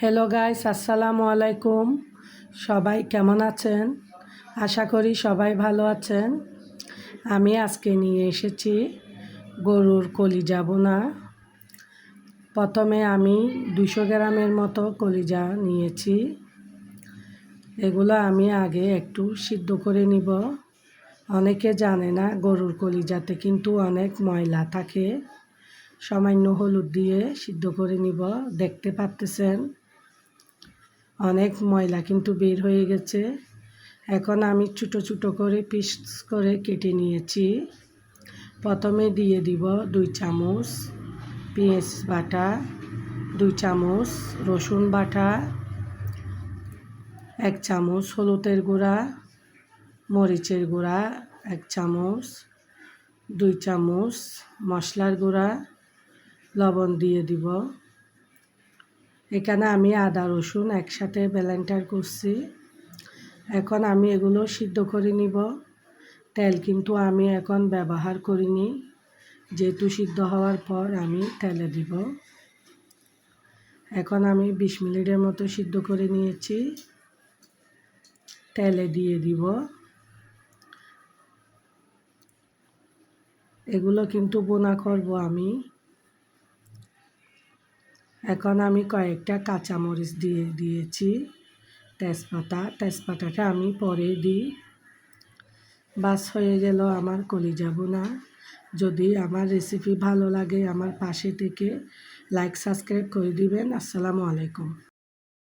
Hello guys আসসালামু আলাইকুম। সবাই কেমন আছেন? আশা করি সবাই ভালো আছেন। আমি আজকে নিয়ে এসেছি গরুর কলিজা বোনা। প্রথমে আমি দুশো গ্রামের মতো কলিজা নিয়েছি। এগুলো আমি আগে একটু সিদ্ধ করে নিব। অনেকে জানে না গরুর কলিজাতে কিন্তু অনেক ময়লা থাকে। সামান্য হলুদ দিয়ে সিদ্ধ করে নিব। দেখতে পারতেছেন? অনেক ময়লা কিন্তু বের হয়ে গেছে। এখন আমি ছোটো ছোটো করে পিস করে কেটে নিয়েছি। প্রথমে দিয়ে দিব দুই চামচ পেঁয়াজ বাটা, দুই চামচ রসুন বাটা, এক চামচ হলুদের গুঁড়া, মরিচের গুঁড়া, এক চামচ, দুই চামচ মশলার গুঁড়া, লবণ দিয়ে দিব। এখানে আমি আদা, রসুন একসাথে ব্যালেন্টার করছি। এখন আমি এগুলো সিদ্ধ করে নিব। তেল কিন্তু আমি এখন ব্যবহার করিনি। যেহেতু সিদ্ধ হওয়ার পর আমি তেলে দিব। এখন আমি বিশ মিনিটের মতো সিদ্ধ করে নিয়েছি। তেলে দিয়ে দিব। এগুলো কিন্তু বোনা করব আমি। এখন আমি কয়েকটা কাঁচামরিচ দিয়ে দিয়েছি তেজপাতা। তেজপাতাটা আমি পরে দিই। বাস হয়ে গেল আমার করে যাব না যদি আমার রেসিপি ভালো লাগে আমার পাশে থেকে লাইক সাবস্ক্রাইব করে দিবেন। আসসালামু আলাইকুম।